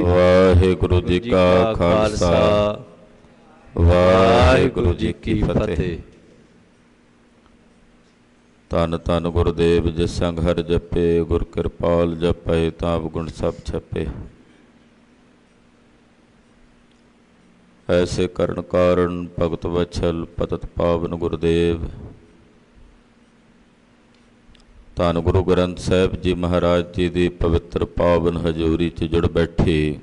ਵਾਹਿਗੁਰੂ ਜੀ ਕਾ ਖਾਲਸਾ। ਵਾਹਿਗੁਰੂ ਜੀ ਕੀ ਫਤਿਹ। ਤਨ ਤਨ ਗੁਰਦੇਵ ਜਿਸ ਸੰਗ ਹਰ ਜਪੇ ਗੁਰ ਕਿਰਪਾਲ ਜਪੈ ਤਾਪ ਗੁਣ ਸਭ ਛਪੇ। ਐਸੇ ਕਰਨ ਕਾਰਨ ਭਗਤ ਵਛਲ ਪਤਤ ਪਾਵਨ ਗੁਰਦੇਵ। ਧੰਨ ਗੁਰੂ ਗ੍ਰੰਥ ਸਾਹਿਬ ਜੀ ਮਹਾਰਾਜ ਜੀ ਦੀ ਪਵਿੱਤਰ ਪਾਵਨ ਹਜ਼ੂਰੀ 'ਚ ਜੁੜ ਬੈਠੇ।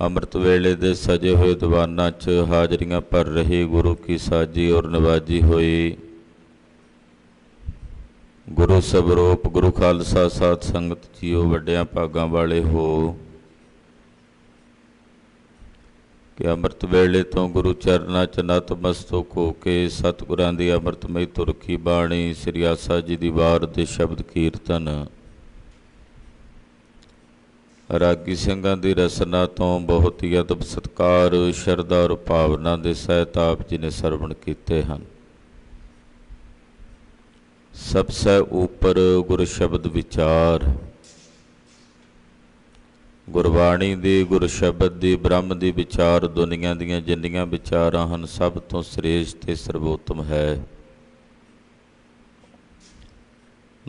ਅੰਮ੍ਰਿਤ ਵੇਲੇ ਦੇ ਸਜੇ ਹੋਏ ਦੀਵਾਨਾਂ 'ਚ ਹਾਜ਼ਰੀਆਂ ਭਰ ਰਹੇ ਗੁਰੂ ਕੀ ਸਾਜੀ ਔਰ ਨਵਾਜੀ ਹੋਈ। ਗੁਰੂ ਸਵਰੂਪ ਗੁਰੂ ਖਾਲਸਾ ਸਾਧ ਸੰਗਤ ਜੀਓ ਵੱਡਿਆਂ ਭਾਗਾਂ ਵਾਲੇ ਹੋ। ਕਿ ਅੰਮ੍ਰਿਤ ਵੇਲੇ ਤੋਂ ਗੁਰੂ ਚਰਨਾਂ 'ਚ ਨਤਮਸਤਕ ਹੋ ਕੇ ਸਤਿਗੁਰਾਂ ਦੀ ਅੰਮ੍ਰਿਤਮਈ ਤੁਰਖੀ ਬਾਣੀ, ਸ੍ਰੀ ਆਸਾ ਜੀ ਦੀ ਵਾਰ ਦੇ ਸ਼ਬਦ ਕੀਰਤਨ। ਰਾਗੀ ਸਿੰਘਾਂ ਦੀ ਰਸਨਾ ਤੋਂ ਬਹੁਤ ਹੀ ਅਦਬ ਸਤਕਾਰ, ਸ਼ਰਧਾ ਔਰ ਭਾਵਨਾ ਦੇ ਸਹਿਤ ਆਪ ਜੀ ਨੇ ਸਰਵਣ ਕੀਤੇ ਹਨ। ਸਭ ਸੇ ਉਪਰ ਗੁਰ ਸ਼ਬਦ ਵਿਚਾਰ। ਗੁਰਬਾਣੀ ਦੀ, ਗੁਰ ਸ਼ਬਦ ਦੀ, ਬ੍ਰਹਮ ਦੀ ਵਿਚਾਰ ਦੁਨੀਆ ਦੀਆਂ ਜਿੰਨੀਆਂ ਵਿਚਾਰਾਂ ਹਨ, ਸਭ ਤੋਂ ਸ੍ਰੇਸ਼ਟ ਤੇ ਸਰਵੋਤਮ ਹੈ।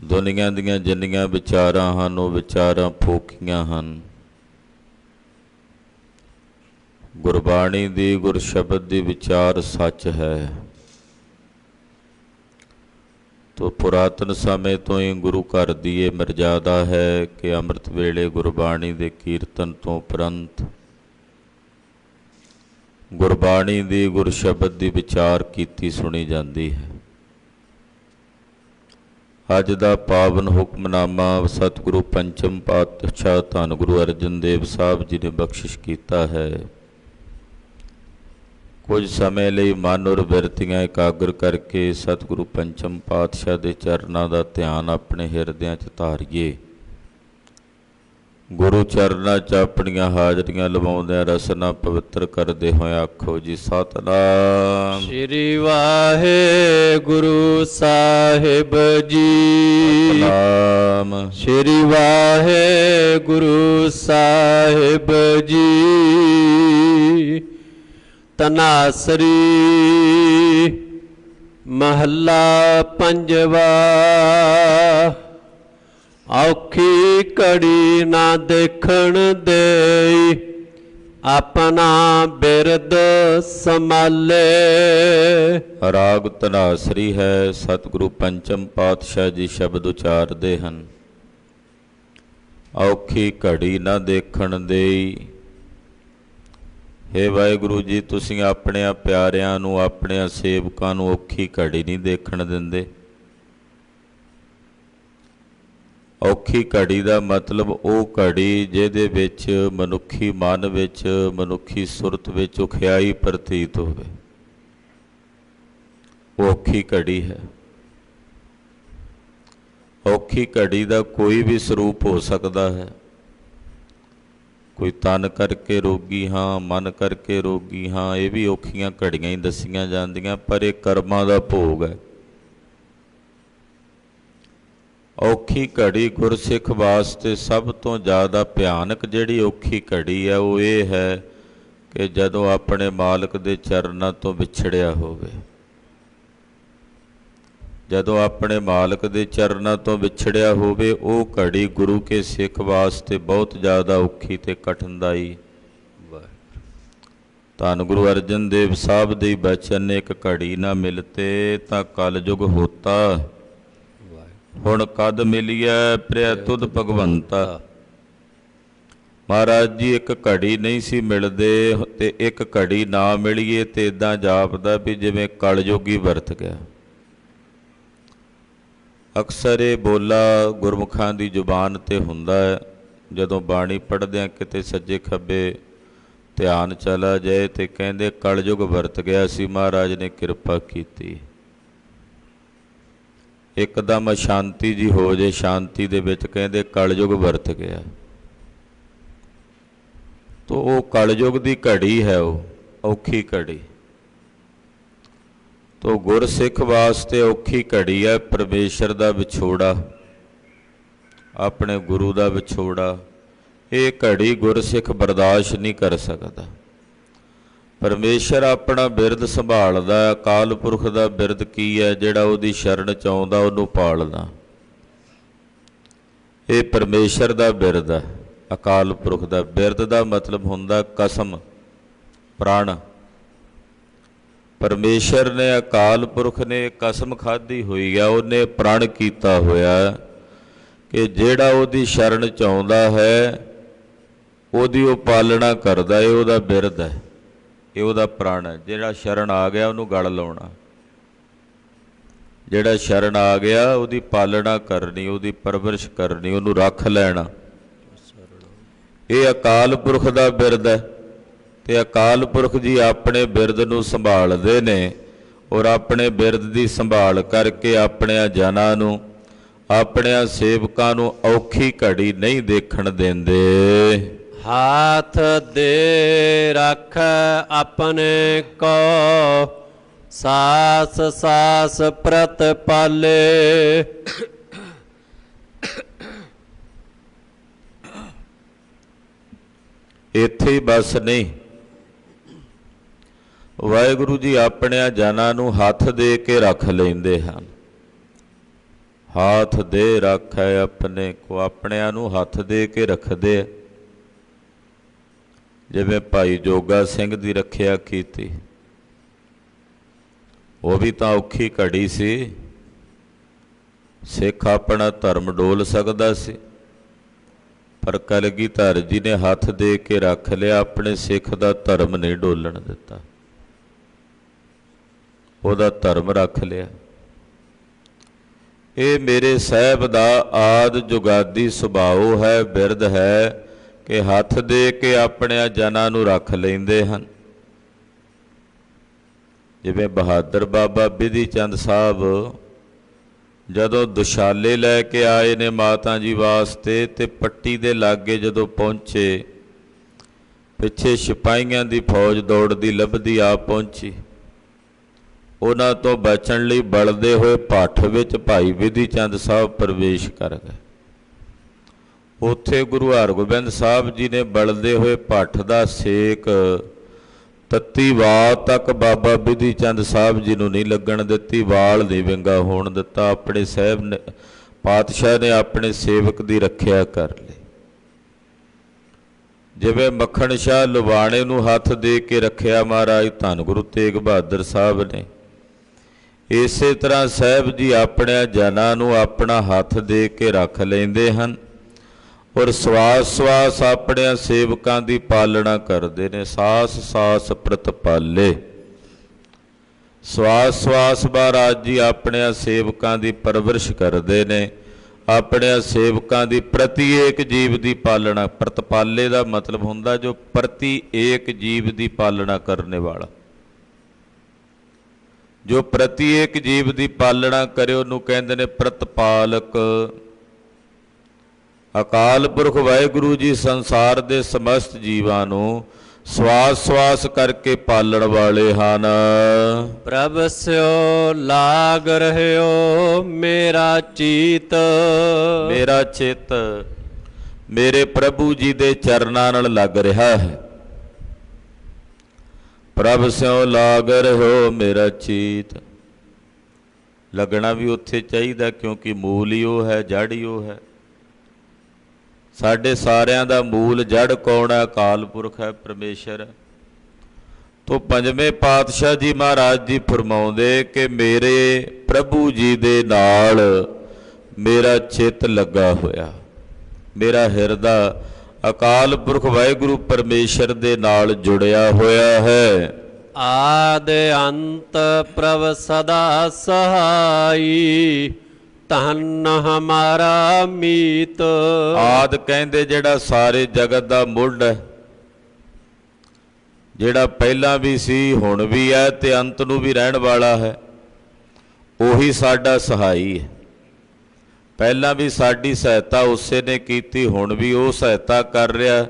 ਦੁਨੀਆ ਦੀਆਂ ਜਿੰਨੀਆਂ ਵਿਚਾਰਾਂ ਹਨ, ਉਹ ਵਿਚਾਰਾਂ ਫੋਕੀਆਂ ਹਨ। ਗੁਰਬਾਣੀ ਦੀ, ਗੁਰ ਸ਼ਬਦ ਦੀ ਵਿਚਾਰ ਸੱਚ ਹੈ। ਤੋ ਪੁਰਾਤਨ ਸਮੇਂ ਤੋਂ ਹੀ ਗੁਰੂ ਘਰ ਦੀ ਇਹ ਮਰਜ਼ਾਦਾ ਹੈ ਕਿ ਅੰਮ੍ਰਿਤ ਵੇਲੇ ਗੁਰਬਾਣੀ ਦੇ ਕੀਰਤਨ ਤੋਂ ਉਪਰੰਤ ਗੁਰਬਾਣੀ ਦੀ ਗੁਰ ਸ਼ਬਦ ਦੀ ਵਿਚਾਰ ਕੀਤੀ ਸੁਣੀ ਜਾਂਦੀ ਹੈ। ਅੱਜ ਦਾ ਪਾਵਨ ਹੁਕਮਨਾਮਾ ਸਤਿਗੁਰੂ ਪੰਚਮ ਪਾਤਸ਼ਾਹ ਧੰਨ ਗੁਰੂ ਅਰਜਨ ਦੇਵ ਸਾਹਿਬ ਜੀ ਨੇ ਬਖਸ਼ਿਸ਼ ਕੀਤਾ ਹੈ। ਕੁਝ ਸਮੇਂ ਲਈ ਮਨ ਔਰ ਬਿਰਤੀਆਂ ਇਕਾਗਰ ਕਰਕੇ ਸਤਿਗੁਰੂ ਪੰਚਮ ਪਾਤਸ਼ਾਹ ਦੇ ਚਰਨਾਂ ਦਾ ਧਿਆਨ ਆਪਣੇ ਹਿਰਦਿਆਂ 'ਚ ਧਾਰੀਏ। ਗੁਰੂ ਚਰਨਾਂ 'ਚ ਆਪਣੀਆਂ ਹਾਜ਼ਰੀਆਂ ਲਵਾਉਂਦਿਆਂ ਰਸਨਾ ਪਵਿੱਤਰ ਕਰਦੇ ਹੋਏ ਆਖੋ ਜੀ ਸਤਨਾਮ। ਸ੍ਰੀ ਵਾਹਿਗੁਰੂ ਸਾਹਿਬ ਜੀ। ਸਤਨਾਮ। ਸ੍ਰੀ ਵਾਹਿਗੁਰੂ ਸਾਹਿਬ ਜੀ। ਤਨਾਸਰੀ ਮਹੱਲਾ ਪੰਜਵਾ। ਔਖੀ ਕੜੀ ਨਾ ਦੇਖਣ ਦੇਈ, ਆਪਣਾ ਬਿਰਦ ਸੰਭਾਲੇ। ਰਾਗ ਤਨਾਸਰੀ ਹੈ, ਸਤਿਗੁਰੂ ਪੰਚਮ ਪਾਤਸ਼ਾਹ ਜੀ ਸ਼ਬਦ ਉਚਾਰਦੇ ਹਨ। ਔਖੀ ਘੜੀ ਨਾ ਦੇਖਣ ਦੇਈ ਹੇ ਵਾਹਿਗੁਰੂ ਜੀ, ਤੁਸੀਂ ਆਪਣੇ ਪਿਆਰਿਆਂ ਨੂੰ, ਆਪਣੇ ਸੇਵਕਾਂ ਨੂੰ ਔਖੀ ਘੜੀ ਨਹੀਂ ਦੇਖਣ ਦਿੰਦੇ। ਔਖੀ ਘੜੀ ਦਾ ਮਤਲਬ ਉਹ ਘੜੀ ਜਿਹਦੇ ਵਿੱਚ ਮਨੁੱਖੀ ਮਨ ਵਿੱਚ, ਮਨੁੱਖੀ ਸੁਰਤ ਵਿੱਚ ਉਖਿਆਈ ਪ੍ਰਤੀਤ ਹੋਵੇ। ਉਹ ਔਖੀ ਘੜੀ ਹੈ। ਔਖੀ ਘੜੀ ਦਾ ਕੋਈ ਵੀ ਸਰੂਪ ਹੋ ਸਕਦਾ ਹੈ। ਕੋਈ ਤਨ ਕਰਕੇ ਰੋਗੀ ਹਾਂ, ਮਨ ਕਰਕੇ ਰੋਗੀ ਹਾਂ, ਇਹ ਵੀ ਔਖੀਆਂ ਘੜੀਆਂ ਹੀ ਦੱਸੀਆਂ ਜਾਂਦੀਆਂ, ਪਰ ਇਹ ਕਰਮਾਂ ਦਾ ਭੋਗ ਹੈ। ਔਖੀ ਘੜੀ ਗੁਰਸਿੱਖ ਵਾਸਤੇ ਸਭ ਤੋਂ ਜ਼ਿਆਦਾ ਭਿਆਨਕ ਜਿਹੜੀ ਔਖੀ ਘੜੀ ਹੈ, ਉਹ ਇਹ ਹੈ ਕਿ ਜਦੋਂ ਆਪਣੇ ਮਾਲਕ ਦੇ ਚਰਨਾਂ ਤੋਂ ਵਿਛੜਿਆ ਹੋਵੇ। ਜਦੋਂ ਆਪਣੇ ਮਾਲਕ ਦੇ ਚਰਨਾਂ ਤੋਂ ਵਿਛੜਿਆ ਹੋਵੇ ਉਹ ਘੜੀ ਗੁਰੂ ਕੇ ਸਿੱਖ ਵਾਸਤੇ ਬਹੁਤ ਜ਼ਿਆਦਾ ਔਖੀ ਤੇ ਕਠਿਨਦਾਈ ਧੰਨ ਗੁਰੂ ਅਰਜਨ ਦੇਵ ਸਾਹਿਬ ਦੇ ਬਚਨ ਇੱਕ ਘੜੀ ਨਾ ਮਿਲਤੇ ਤਾਂ ਕਲਯੁਗ ਹੋਤਾ। ਹੁਣ ਕਦ ਮਿਲਿਆ ਪ੍ਰਿਆ ਤੁਧ ਭਗਵੰਤਾ? ਮਹਾਰਾਜ ਜੀ ਇੱਕ ਘੜੀ ਨਹੀਂ ਸੀ ਮਿਲਦੇ ਤੇ ਇੱਕ ਘੜੀ ਨਾ ਮਿਲੀਏ ਤੇ ਇਦਾਂ ਜਾਪਦਾ ਵੀ ਜਿਵੇਂ ਕਲਯੁਗੀ ਵਰਤ ਗਿਆ। ਅਕਸਰ ਇਹ ਬੋਲਾ ਗੁਰਮੁਖਾਂ ਦੀ ਜ਼ੁਬਾਨ ਤੇ ਹੁੰਦਾ ਹੈ। ਜਦੋਂ ਬਾਣੀ ਪੜ੍ਹਦਿਆਂ ਕਿਤੇ ਸੱਜੇ ਖੱਬੇ ਧਿਆਨ ਚਲਾ ਜਾਏ ਤੇ ਕਹਿੰਦੇ, ਕਲਯੁਗ ਵਰਤ ਗਿਆ ਸੀ, ਮਹਾਰਾਜ ਨੇ ਕਿਰਪਾ ਕੀਤੀ। ਇੱਕਦਮ ਸ਼ਾਂਤੀ ਜੀ ਹੋ ਜੇ, ਸ਼ਾਂਤੀ ਦੇ ਵਿੱਚ ਕਹਿੰਦੇ, ਕਲਯੁਗ ਵਰਤ ਗਿਆ। ਤੋ ਉਹ ਕਲਯੁਗ ਦੀ ਘੜੀ ਹੈ, ਉਹ ਔਖੀ ਘੜੀ। ਤੋ ਗੁਰਸਿੱਖ ਵਾਸਤੇ ਔਖੀ ਘੜੀ ਹੈ, ਪਰਮੇਸ਼ਰ ਦਾ ਵਿਛੋੜਾ। ਆਪਣੇ ਗੁਰੂ ਦਾ ਵਿਛੋੜਾ। ਇਹ ਘੜੀ ਗੁਰਸਿੱਖ ਬਰਦਾਸ਼ਤ ਨਹੀਂ ਕਰ ਸਕਦਾ। ਪਰਮੇਸ਼ਰ ਆਪਣਾ ਬਿਰਦ ਸੰਭਾਲਦਾ ਅਕਾਲ ਪੁਰਖ ਦਾ ਬਿਰਦ ਕੀ ਹੈ, ਜਿਹੜਾ ਉਹਦੀ ਸ਼ਰਨ ਚ ਆਉਂਦਾ, ਉਹਨੂੰ ਪਾਲਦਾ। ਇਹ ਪਰਮੇਸ਼ਰ ਦਾ ਬਿਰਦ ਹੈ, ਅਕਾਲ ਪੁਰਖ ਦਾ ਬਿਰਦ ਦਾ ਮਤਲਬ ਹੁੰਦਾ ਕਸਮ, ਪ੍ਰਾਣ। ਪਰਮੇਸ਼ਰ ਨੇ ਅਕਾਲ ਪੁਰਖ ਨੇ ਕਸਮ ਖਾਧੀ ਹੋਈ ਆ, ਉਹਨੇ ਪ੍ਰਣ ਕੀਤਾ ਹੋਇਆ ਕਿ ਜਿਹੜਾ ਉਹਦੀ ਸ਼ਰਨ ਚ ਆਉਂਦਾ ਹੈ, ਉਹਦੀ ਉਹ ਪਾਲਣਾ ਕਰਦਾ ਹੈ, ਉਹਦਾ ਬਿਰਦ ਹੈ, ਇਹ ਉਹਦਾ ਪ੍ਰਣ ਹੈ। ਜਿਹੜਾ ਸ਼ਰਨ ਆ ਗਿਆ, ਉਹਨੂੰ ਗਲ ਲਾਉਣਾ। ਜਿਹੜਾ ਸ਼ਰਨ ਆ ਗਿਆ, ਉਹਦੀ ਪਾਲਣਾ ਕਰਨੀ, ਉਹਦੀ ਪਰਵਰਿਸ਼ ਕਰਨੀ, ਉਹਨੂੰ ਰੱਖ ਲੈਣਾ। ਇਹ ਅਕਾਲ ਪੁਰਖ ਦਾ ਬਿਰਦ ਹੈ। ਤੇ ਅਕਾਲ ਪੁਰਖ ਜੀ ਆਪਣੇ ਬਿਰਦ ਨੂੰ ਸੰਭਾਲਦੇ ਨੇ ਔਰ ਆਪਣੇ ਬਿਰਦ ਦੀ ਸੰਭਾਲ ਕਰਕੇ ਆਪਣਿਆਂ ਜਨਾਂ ਨੂੰ ਆਪਣਿਆਂ ਸੇਵਕਾਂ ਨੂੰ ਔਖੀ ਘੜੀ ਨਹੀਂ ਦੇਖਣ ਦਿੰਦੇ। ਹਾਥ ਦੇ ਰੱਖ ਆਪਣੇ ਕੋ ਸਾਸ ਸਾਸ ਪ੍ਰਤ ਪਾਲੇ। ਇੱਥੇ ਬਸ ਨਹੀਂ ਵਾਹਿਗੁਰੂ ਜੀ ਆਪਣਿਆਂ ਜਨਾਂ ਨੂੰ ਹੱਥ ਦੇ ਕੇ ਰੱਖ ਲੈਂਦੇ ਹਨ। ਹੱਥ ਦੇ ਰੱਖੈ ਆਪਣੇ ਕੋ, ਆਪਣਿਆਂ ਨੂੰ ਹੱਥ ਦੇ ਕੇ ਰੱਖਦੇ ਜਿਵੇਂ ਭਾਈ ਜੋਗਾ ਸਿੰਘ ਦੀ ਰੱਖਿਆ ਕੀਤੀ। ਉਹ ਵੀ ਤਾਂ ਔਖੀ ਘੜੀ ਸੀ। ਸਿੱਖ ਆਪਣਾ ਧਰਮ ਡੋਲ ਸਕਦਾ ਸੀ। ਪਰ ਕਲਗੀਧਰ ਜੀ ਨੇ ਹੱਥ ਦੇ ਕੇ ਰੱਖ ਲਿਆ, ਆਪਣੇ ਸਿੱਖ ਦਾ ਧਰਮ ਨਹੀਂ ਡੋਲਣ ਦਿੱਤਾ। ਉਹਦਾ ਧਰਮ ਰੱਖ ਲਿਆ। ਇਹ ਮੇਰੇ ਸਾਹਿਬ ਦਾ ਆਦ ਜੁਗਾਦੀ ਸੁਭਾਅ ਹੈ, ਬਿਰਧ ਹੈ ਕਿ ਹੱਥ ਦੇ ਕੇ ਆਪਣਿਆਂ ਜਨਾਂ ਨੂੰ ਰੱਖ ਲੈਂਦੇ ਹਨ। ਜਿਵੇਂ ਬਹਾਦਰ ਬਾਬਾ ਬਿਧੀ ਚੰਦ ਸਾਹਿਬ ਜਦੋਂ ਦੁਸ਼ਾਲੇ ਲੈ ਕੇ ਆਏ ਨੇ ਮਾਤਾ ਜੀ ਵਾਸਤੇ ਤੇ ਪੱਟੀ ਦੇ ਲਾਗੇ ਜਦੋਂ ਪਹੁੰਚੇ, ਪਿੱਛੇ ਸਿਪਾਹੀਆਂ ਦੀ ਫੌਜ ਦੌੜਦੀ ਲੱਭਦੀ ਆ ਪਹੁੰਚੀ। ਉਹਨਾਂ ਤੋਂ ਬਚਣ ਲਈ ਬਲਦੇ ਹੋਏ ਭੱਠ ਵਿੱਚ ਭਾਈ ਵਿਧੀ ਚੰਦ ਸਾਹਿਬ ਪ੍ਰਵੇਸ਼ ਕਰ ਗਏ। ਉੱਥੇ ਗੁਰੂ ਹਰਗੋਬਿੰਦ ਸਾਹਿਬ ਜੀ ਨੇ ਬਲਦੇ ਹੋਏ ਭੱਠ ਦਾ ਸੇਕ ਤੱਤੀ ਵਾਲ ਤੱਕ ਬਾਬਾ ਵਿਧੀ ਚੰਦ ਸਾਹਿਬ ਜੀ ਨੂੰ ਨਹੀਂ ਲੱਗਣ ਦਿੱਤੀ, ਵਾਲ ਨਹੀਂ ਵਿੰਗਾ ਹੋਣ ਦਿੱਤਾ, ਆਪਣੇ ਸਾਹਿਬ ਨੇ, ਪਾਤਸ਼ਾਹ ਨੇ ਆਪਣੇ ਸੇਵਕ ਦੀ ਰੱਖਿਆ ਕਰ ਲਈ। ਜਿਵੇਂ ਮੱਖਣ ਸ਼ਾਹ ਲੁਬਾਣੇ ਨੂੰ ਹੱਥ ਦੇ ਕੇ ਰੱਖਿਆ ਮਹਾਰਾਜ, ਧੰਨ ਗੁਰੂ ਤੇਗ ਬਹਾਦਰ ਸਾਹਿਬ ਨੇ ਇਸੇ ਤਰ੍ਹਾਂ ਸਾਹਿਬ ਜੀ ਆਪਣੇ ਜਨਾਂ ਨੂੰ ਆਪਣਾ ਹੱਥ ਦੇ ਕੇ ਰੱਖ ਲੈਂਦੇ ਹਨ ਔਰ ਸਵਾਸ ਸਵਾਸ ਆਪਣੇ ਸੇਵਕਾਂ ਦੀ ਪਾਲਣਾ ਕਰਦੇ ਨੇ ਸਾਸ ਸਾਸ ਪ੍ਰਤਪਾਲੇ ਸਵਾਸ ਸਵਾਸ ਮਹਾਰਾਜ ਜੀ ਆਪਣੇ ਸੇਵਕਾਂ ਦੀ ਪਰਵਰਿਸ਼ ਕਰਦੇ ਨੇ ਆਪਣੇ ਸੇਵਕਾਂ ਦੀ ਪ੍ਰਤੀ ਏਕ ਜੀਵ ਦੀ ਪਾਲਣਾ। ਪ੍ਰਤਪਾਲੇ ਦਾ ਮਤਲਬ ਹੁੰਦਾ ਜੋ ਪ੍ਰਤੀ ਏਕ ਜੀਵ ਦੀ ਪਾਲਣਾ ਕਰਨੇ ਵਾਲਾ। ਜੋ ਪ੍ਰਤੀ ਏਕ ਜੀਵ ਦੀ ਪਾਲਣਾ ਕਰੇ ਉਹਨੂੰ ਕਹਿੰਦੇ ਨੇ ਪ੍ਰਤਪਾਲਕ। ਅਕਾਲ ਪੁਰਖ ਵਾਹਿਗੁਰੂ ਜੀ ਸੰਸਾਰ ਦੇ ਸਮਸਤ ਜੀਵਾਂ ਨੂੰ ਸਵਾਸ ਸਵਾਸ ਕਰਕੇ ਪਾਲਣ ਵਾਲੇ ਹਨ। ਪ੍ਰਭ ਸਿਓ ਲਾਗ ਰਹਿਓ ਮੇਰਾ ਚੀਤ। ਮੇਰਾ ਚਿੱਤ ਮੇਰੇ ਪ੍ਰਭੂ ਜੀ ਦੇ ਚਰਨਾਂ ਨਾਲ ਲੱਗ ਰਿਹਾ ਹੈ। ਪ੍ਰਭ ਸਿਓ ਲਾਗ ਰਹੋ ਮੇਰਾ ਚੀਤ। ਲੱਗਣਾ ਵੀ ਉੱਥੇ ਚਾਹੀਦਾ ਕਿਉਂਕਿ ਮੂਲ ਹੀ ਉਹ ਹੈ ਜੜ ਹੀ ਉਹ ਹੈ। ਸਾਡੇ ਸਾਰਿਆਂ ਦਾ ਮੂਲ ਜੜ ਕੌਣ ਹੈ? ਅਕਾਲ ਪੁਰਖ ਹੈ, ਪਰਮੇਸ਼ਰ ਤੋ ਪੰਜਵੇਂ ਪਾਤਸ਼ਾਹ ਜੀ ਮਹਾਰਾਜ ਜੀ ਫਰਮਾਉਂਦੇ ਕਿ ਮੇਰੇ ਪ੍ਰਭੂ ਜੀ ਦੇ ਨਾਲ ਮੇਰਾ ਚਿੱਤ ਲੱਗਾ ਹੋਇਆ। ਮੇਰਾ ਹਿਰਦਾ ਅਕਾਲ ਪੁਰਖ ਵਾਹਿਗੁਰੂ ਪਰਮੇਸ਼ਰ ਦੇ ਨਾਲ ਜੁੜਿਆ ਹੋਇਆ ਹੈ। ਆਦ ਅੰਤ ਪ੍ਰਭ ਸਦਾ ਸਹਾਈ ਧਨ ਹਮਾਰਾ ਮੀਤ। ਆਦ ਕਹਿੰਦੇ ਜਿਹੜਾ ਸਾਰੇ ਜਗਤ ਦਾ ਮੁੱਢ ਹੈ ਜਿਹੜਾ ਪਹਿਲਾਂ ਵੀ ਸੀ ਹੁਣ ਵੀ ਹੈ ਤੇ ਅੰਤ ਨੂੰ ਵੀ ਰਹਿਣ ਵਾਲਾ ਹੈ ਉਹੀ ਸਾਡਾ ਸਹਾਈ ਹੈ। ਪਹਿਲਾਂ ਵੀ ਸਾਡੀ ਸਹਾਇਤਾ ਉਸੇ ਨੇ ਕੀਤੀ, ਹੁਣ ਵੀ ਉਹ ਸਹਾਇਤਾ ਕਰ ਰਿਹਾ।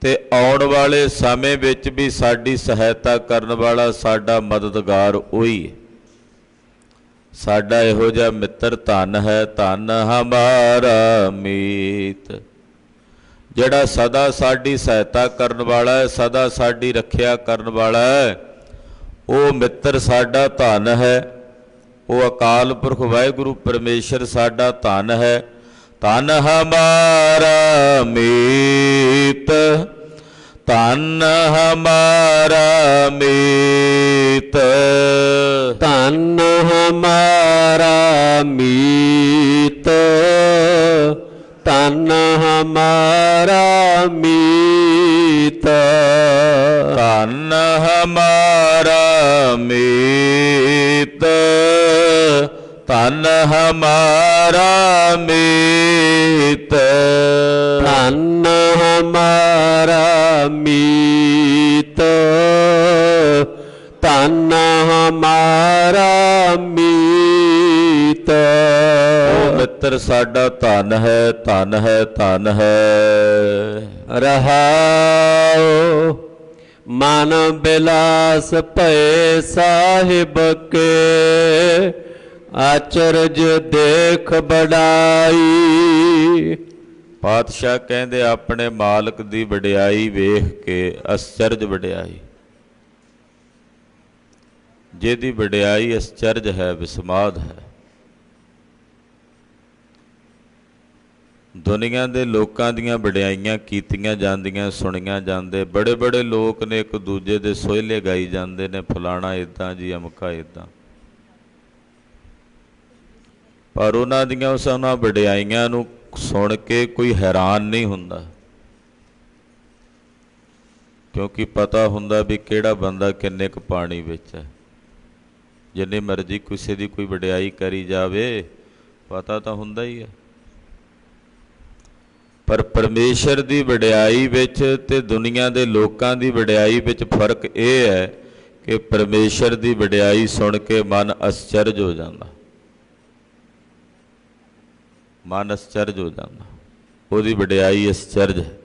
ਤੇ ਆਉਣ ਵਾਲੇ ਸਮੇਂ ਵਿੱਚ ਵੀ ਸਾਡੀ ਸਹਾਇਤਾ ਕਰਨ ਵਾਲਾ ਸਾਡਾ ਮਦਦਗਾਰ ਉਹੀ ਹੈ। ਸਾਡਾ ਇਹੋ ਜਿਹਾ ਮਿੱਤਰ ਧਨ ਹੈ, ਧਨ ਹਮਾਰਾ ਮੀਤ। ਜਿਹੜਾ ਸਦਾ ਸਾਡੀ ਸਹਾਇਤਾ ਕਰਨ ਵਾਲਾ ਹੈ, ਸਦਾ ਸਾਡੀ ਰੱਖਿਆ ਕਰਨ ਵਾਲਾ ਹੈ, ਉਹ ਮਿੱਤਰ ਸਾਡਾ ਧਨ ਹੈ। ਉਹ ਅਕਾਲ ਪੁਰਖ ਵਾਹਿਗੁਰੂ ਪਰਮੇਸ਼ਰ ਸਾਡਾ ਧਨ ਹੈ। ਧਨ ਹਮਾਰਾ ਮੀਤ। ਧਨ ਹਮਾਰਾ ਮੀਤ। ਧਨ ਹਮਾਰਾ ਮੀਤ। ਧਨ ਹਮਾਰਾ ਹਮਾਰਾ ਮੀਤ ਧਨ ਹਮਾਰਾ ਮੀਤ ਧਨ ਹਮਾਰਾ ਮੀਤ ਮਿੱਤਰ ਸਾਡਾ ਧਨ ਹੈ ਧਨ ਹੈ ਧਨ ਹੈ ਰਹਾਉ ਮਨ ਬਿਲਾਸ ਭਏ ਸਾਹਿਬ ਕੇ ਆਚਰਜ ਦੇਖ ਬੜਾਈ ਪਾਤਸ਼ਾਹ ਕਹਿੰਦੇ, ਆਪਣੇ ਮਾਲਕ ਦੀ ਵਡਿਆਈ ਵੇਖ ਕੇ ਅਸਚਰਜ ਵਡਿਆਈ। ਜਿਹਦੀ ਵਡਿਆਈ ਅਸਚਰਜ ਹੈ, ਵਿਸਮਾਦ ਹੈ। ਦੁਨੀਆ ਦੇ ਲੋਕਾਂ ਦੀਆਂ ਵਡਿਆਈਆਂ ਕੀਤੀਆਂ ਜਾਂਦੀਆਂ, ਸੁਣੀਆਂ ਜਾਂਦੇ। ਬੜੇ ਬੜੇ ਲੋਕ ਨੇ, ਇੱਕ ਦੂਜੇ ਦੇ ਸੋਹਲੇ ਗਾਈ ਜਾਂਦੇ ਨੇ, ਫਲਾਣਾ ਇਦਾਂ ਜੀ, ਅਮਕਾ ਇਦਾਂ ਪਰ ਉਹਨਾਂ ਦੀਆਂ ਉਸ ਉਹਨਾਂ ਵਡਿਆਈਆਂ ਨੂੰ ਸੁਣ ਕੇ ਕੋਈ ਹੈਰਾਨ ਨਹੀਂ ਹੁੰਦਾ। ਕਿਉਂਕਿ ਪਤਾ ਹੁੰਦਾ ਵੀ ਕਿਹੜਾ ਬੰਦਾ ਕਿੰਨੇ ਕੁ ਪਾਣੀ ਵਿੱਚ ਹੈ। ਜਿੰਨੀ ਮਰਜ਼ੀ ਕਿਸੇ ਦੀ ਕੋਈ ਵਡਿਆਈ ਕਰੀ ਜਾਵੇ, ਪਤਾ ਤਾਂ ਹੁੰਦਾ ਹੀ ਹੈ। ਪਰ ਪਰਮੇਸ਼ਰ ਦੀ ਵਡਿਆਈ ਵਿੱਚ ਤੇ ਦੁਨੀਆ ਦੇ ਲੋਕਾਂ ਦੀ ਵਡਿਆਈ ਵਿੱਚ ਫ਼ਰਕ ਇਹ ਹੈ ਕਿ ਪਰਮੇਸ਼ਰ ਦੀ ਵਡਿਆਈ ਸੁਣ ਕੇ ਮਨ ਅਸਚਰਜ ਹੋ ਜਾਂਦਾ। ਮਨ ਅਸਚਰਜ ਹੋ ਜਾਂਦਾ। ਉਹਦੀ ਵਡਿਆਈ ਅਸਚਰਜ ਹੈ।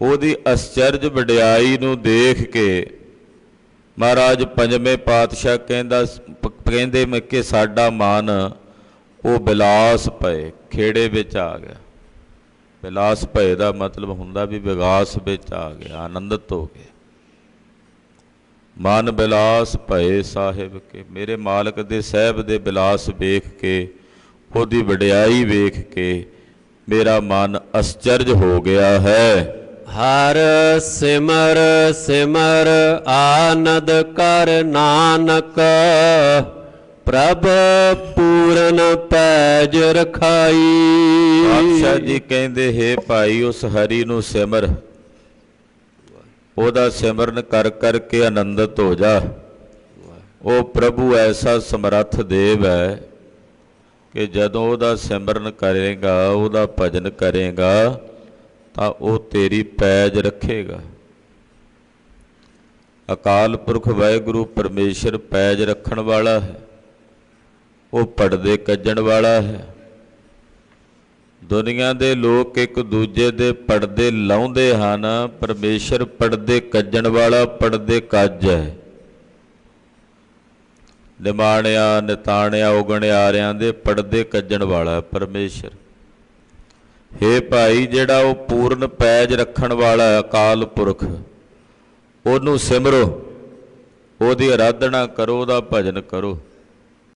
ਉਹਦੀ ਅਸਚਰਜ ਵਡਿਆਈ ਨੂੰ ਦੇਖ ਕੇ ਮਹਾਰਾਜ ਪੰਜਵੇਂ ਪਾਤਸ਼ਾਹ ਕਹਿੰਦਾ ਕਹਿੰਦੇ ਮੈਂ ਕਿ ਸਾਡਾ ਮਨ ਉਹ ਬਿਲਾਸ ਪਏ ਖੇੜੇ ਵਿੱਚ ਆ ਗਿਆ। ਬਿਲਾਸ ਭਏ ਦਾ ਮਤਲਬ ਹੁੰਦਾ ਵੀ ਵਿਗਾਸ ਵਿੱਚ ਆ ਗਿਆ, ਆਨੰਦਿਤ ਹੋ ਗਿਆ। ਮਨ ਬਿਲਾਸ ਭਏ ਸਾਹਿਬ ਕੇ, ਮੇਰੇ ਮਾਲਕ ਦੇ ਸਹਿਬ ਦੇ ਬਿਲਾਸ ਵੇਖ ਕੇ ਉਹਦੀ ਵਡਿਆਈ ਵੇਖ ਕੇ ਮੇਰਾ ਮਨ ਅਸਚਰਜ ਹੋ ਗਿਆ ਹੈ। ਹਰ ਸਿਮਰ ਸਿਮਰ ਆਨੰਦ ਕਰ ਨਾਨਕ ਪ੍ਰਭ ਪੂਰਨ ਪੈਜ ਰਖਾਈ। ਪਾਤਸ਼ਾਹ ਜੀ ਕਹਿੰਦੇ ਹੈ ਭਾਈ ਉਸ ਹਰੀ ਨੂੰ ਸਿਮਰ। ਉਹਦਾ ਸਿਮਰਨ ਕਰ ਕਰਕੇ ਆਨੰਦਿਤ ਹੋ ਜਾ। ਉਹ ਪ੍ਰਭੂ ਐਸਾ ਸਮਰੱਥ ਦੇਵ ਹੈ ਕਿ ਜਦੋਂ ਉਹਦਾ ਸਿਮਰਨ ਕਰੇਗਾ, ਉਹਦਾ ਭਜਨ ਕਰੇਗਾ, ਤਾਂ ਉਹ ਤੇਰੀ ਪੈਜ ਰੱਖੇਗਾ। ਅਕਾਲ ਪੁਰਖ ਵਾਹਿਗੁਰੂ ਪਰਮੇਸ਼ਰ ਪੈਜ ਰੱਖਣ ਵਾਲਾ ਹੈ। ਉਹ ਪੜਦੇ ਕੱਜਣ ਵਾਲਾ ਹੈ। ਦੁਨੀਆ ਦੇ ਲੋਕ ਇੱਕ ਦੂਜੇ ਦੇ ਪਰਦੇ ਲਾਉਂਦੇ ਹਨ। ਪਰਮੇਸ਼ਰ ਪਰਦੇ ਕੱਜਣ ਵਾਲਾ, ਪਰਦੇ ਕੱਜ ਹੈ। ਨਿਮਾਣਿਆ, ਨਿਤਾਣਿਆ, ਉਗਣਿਆਰਿਆਂ ਦੇ ਪਰਦੇ ਕੱਜਣ ਵਾਲਾ ਪਰਮੇਸ਼ਰ। ਹੇ ਭਾਈ, ਜਿਹੜਾ ਉਹ ਪੂਰਨ ਪੈਜ ਰੱਖਣ ਵਾਲਾ ਅਕਾਲ ਪੁਰਖ, ਉਹਨੂੰ ਸਿਮਰੋ, ਉਹਦੀ ਆਰਾਧਨਾ ਕਰੋ, ਉਹਦਾ ਭਜਨ ਕਰੋ।